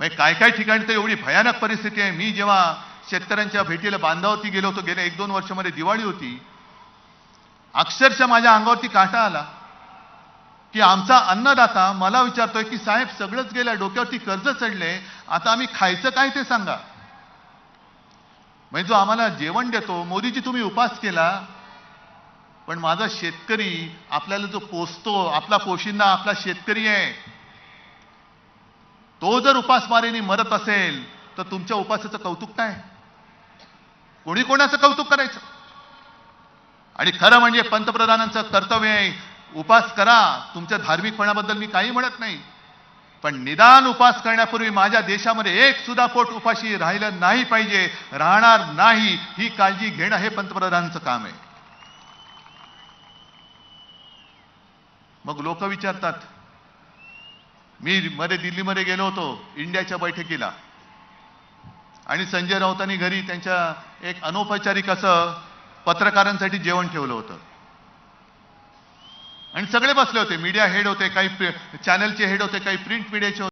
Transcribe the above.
म्हणजे काय काय ठिकाणी तर एवढी भयानक परिस्थिती आहे. मी जेव्हा शेतकऱ्यांच्या भेटीला बांधावरती गेलो होतो गेल्या एक दोन वर्षामध्ये दिवाळी होती अक्षरशः माझ्या अंगावरती काटा आला की आमचा अन्नदाता मला विचारतोय की साहेब सगळंच गेलं डोक्यावरती कर्ज चढले आता आम्ही खायचं काय ते सांगा. म्हणजे जो आम्हाला जेवण देतो मोदीजी तुम्ही उपास केला पण माझा शेतकरी आपल्याला जो पोसतो आपला पोशिंदा आपला शेतकरी आहे तो जर उपासमारीने मरत असेल तर तुमच्या उपासाचं कौतुक काय कोणी कोणाचं कौतुक करायचं? आणि खरं म्हणजे पंतप्रधानांचं कर्तव्य आहे उपास करा. तुमच्या धार्मिकपणाबद्दल मी काही म्हणत नाही. पण निदान उपास करण्यापूर्वी माझ्या देशामध्ये एक सुद्धा पोट उपाशी राहिलं नाही पाहिजे राहणार नाही. ही काळजी घेणं हे पंतप्रधानांचं काम आहे. मग लोक विचारतात मी मध्ये दिल्लीमध्ये गेलो होतो इंडियाच्या बैठकीला. आणि संजय राऊतांनी घरी त्यांच्या एक अनौपचारिक असं पत्रकारांसाठी जेवण ठेवलं होतं. आणि सगळे बसले होते मीडिया हेड होते काही चॅनलचे हेड होते काही प्रिंट मीडियाचे होते.